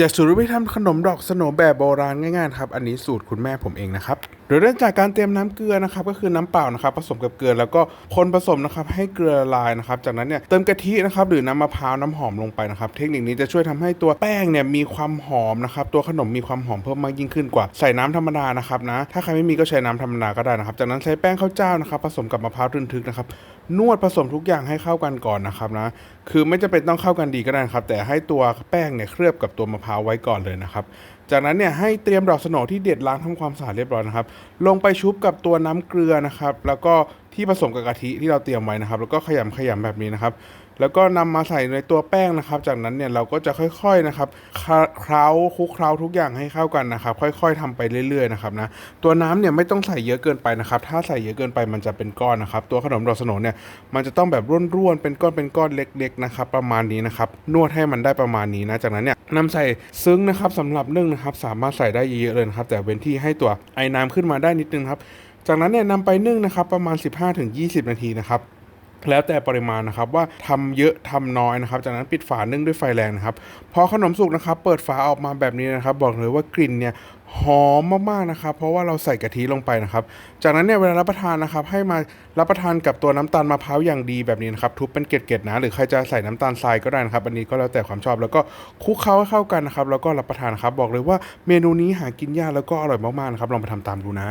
จะสูตรวิธีทำขนมดอกสโนแบบโบราณง่ายๆครับอันนี้สูตรคุณแม่ผมเองนะครับโดยเริ่มจากการเตรียมน้ำเกลือนะครับก็คือน้ำเปล่านะครับผสมกับเกลือแล้วก็คนผสมนะครับให้เกลือละลายนะครับจากนั้นเนี่ยเติมกะทินะครับหรือน้ำมะพร้าวน้ำหอมลงไปนะครับเทคนิคนี้จะช่วยทำให้ตัวแป้งเนี่ยมีความหอมนะครับตัวขนมมีความหอมเพิ่มมากยิ่งขึ้นกว่าใส่น้ำธรรมดานะครับนะถ้าใครไม่มีก็ใช้น้ำธรรมดาก็ได้นะครับจากนั้นใช้แป้งข้าวเจ้านะครับผสมกับมะพร้าวทึนทึกนะครับ นวดผสมทุกอย่างให้เข้ากันก่อนนะครับนะ คือไม่จำเป็นต้องเข้ากันดีก็ได้ครับ แต่ให้ตัวแป้งเนี่ยเคลือบกับตัวมะพร้าวไว้ก่อนเลยนะครับ จากนั้นเนี่ยให้เตรียมดอกสโหนที่เด็ดล้างทำความสะอาดเรียบร้อยนะครับ ลงไปชุบกับตัวน้ำเกลือนะครับ แล้วก็ ที่ผสมกับกะทิที่เราเตรียมไว้นะครับ แล้วก็ขยำขยำแบบนี้นะครับ แล้วก็นำมาใส่ในตัวแป้งนะครับ จากนั้นเนี่ยเราก็จะค่อยๆนะครับเคล้าคลุกเคล้าทุกอย่างให้เข้ากันนะครับ ค่อย ๆทำไปเรื่อยๆนะครับนะตัวน้ำเนี่ยไม่ต้องใส่เยอะเกินไปนะครับ ถ้าใส่เยอะเกินไปมันจะเป็นก้อนนะครับ ตัวขนมดอกสนเนี่ยมันจะต้องแบบร่วนๆเป็นก้อนเป็นก้อนเล็ก ๆนะครับ ประมาณนี้นะครับนวดให้มันได้ประมาณนี้นะจากนั้นเนี่ยนำใส่ซึ้งนะครับสำหรับนึ่งนะครับ สามารถใส่ได้เยอะๆเลยนะครับ แต่เว้นที่ให้ตัวไอ้น้ำขึ้นมาได้นิดนึงครับ จากนั้นเนี่ยนำไปนึ่งนะครับประมาณ 15-20 นาทีนะครับแล้วแต่ปริมาณนะครับว่าทำเยอะทำน้อยนะครับ จากนั้นปิดฝานึ่งด้วยไฟแรงนะครับพอขนมสุกนะครับ เปิดฝาออกมาแบบนี้นะครับ บอกเลยว่ากลิ่นเนี่ยหอมมากๆนะครับ เพราะว่าเราใส่กะทิลงไปนะครับ จากนั้นเนี่ยเวลารับประทานนะครับ ให้มารับประทานกับตัวน้ำตาลมะพร้าวอย่างดีแบบนี้นะครับทุบเป็นเกล็ดๆนะหรือใครจะใส่น้ำตาลทรายก็ได้นะครับอันนี้ก็แล้วแต่ความชอบแล้วก็คลุกเคล้าให้เข้ากันนะครับ แล้วก็รับประทานนครับบอกเลยว่าเมนูนี้หากินยากแล้วก็อร่อยมากๆนะครับลองไปทำตามดูนะ